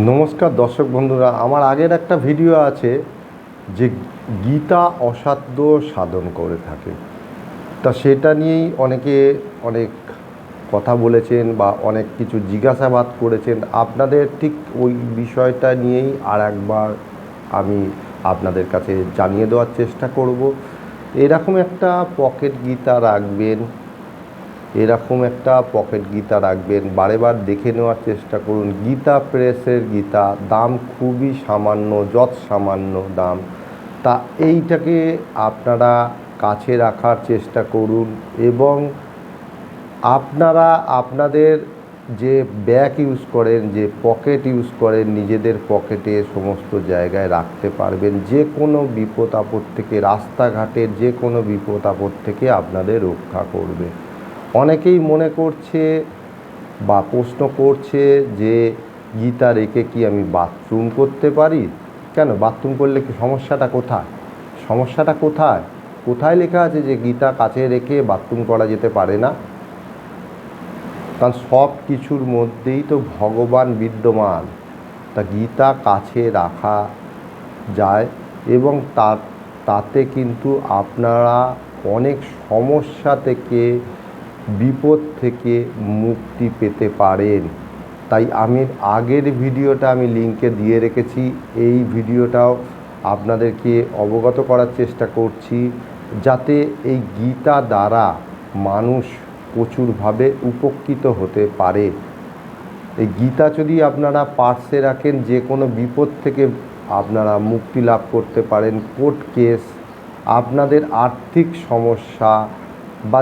নমস্কার দর্শক বন্ধুরা, আমার আগের একটা ভিডিও আছে যে গীতা অসাধ্য সাধন করে থাকে। তা সেটা নিয়েই অনেকে অনেক কথা বলেছেন বা অনেক কিছু জিজ্ঞাসাবাদ করেছেন। আপনাদের ঠিক ওই বিষয়টা নিয়েই আর একবার আমি আপনাদের কাছে জানিয়ে দেওয়ার চেষ্টা করব। এরকম একটা পকেট গীতা রাখবেন এরকম একটা পকেট গীতা রাখবেন। বারে বার দেখে নেওয়ার চেষ্টা করুন। গীতা প্রেসের গীতা, দাম খুবই সামান্য যৎ সামান্য দাম। তা এইটাকে আপনারা কাছে রাখার চেষ্টা করুন এবং আপনারা আপনাদের যে ব্যাগ ইউজ করেন, যে পকেট ইউজ করেন, নিজেদের পকেটে সমস্ত জায়গায় রাখতে পারবেন। যে কোনো বিপদ আপদ থেকে, রাস্তাঘাটের যে কোনো বিপদ আপদ থেকে আপনাদের রক্ষা করবে। অনেকেই মনে করছে বা প্রশ্ন করছে যে গীতা রেখে কি আমি বাথরুম করতে পারি? কেন? বাথরুম করলে কি সমস্যাটা কোথায়? সমস্যাটা কোথায়? কোথায় লেখা আছে যে গীতা কাছে রেখে বাথরুম করা যেতে পারে না? কারণ সব কিছুর মধ্যেই তো ভগবান বিদ্যমান। তা গীতা কাছে রাখা যায় এবং তার তাতে কিন্তু আপনারা অনেক সমস্যা থেকে বিপদ থেকে মুক্তি পেতে পারেন। তাই আমি আগের ভিডিওটা আমি লিঙ্কে দিয়ে রেখেছি। এই ভিডিওটাও আপনাদেরকে অবগত করার চেষ্টা করছি যাতে এই গীতা দ্বারা মানুষ প্রচুরভাবে উপকৃত হতে পারে। এই গীতা যদি আপনারা পার্সে রাখেন, যে কোনো বিপদ থেকে আপনারা মুক্তি লাভ করতে পারেন। কোর্ট কেস, আপনাদের আর্থিক সমস্যা বা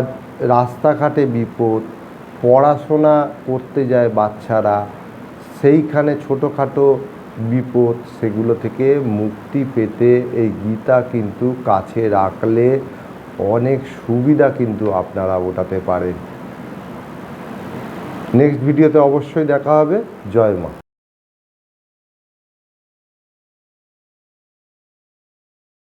রাস্তাঘাটে বিপদ, পড়াশোনা করতে যায় বাচ্চারা, সেইখানে ছোটোখাটো বিপদ, সেগুলো থেকে মুক্তি পেতে এই গীতা কিন্তু কাছে রাখলে অনেক সুবিধা কিন্তু আপনারা ওঠাতে পারেন। নেক্সট ভিডিওতে অবশ্যই দেখা হবে। জয় মা।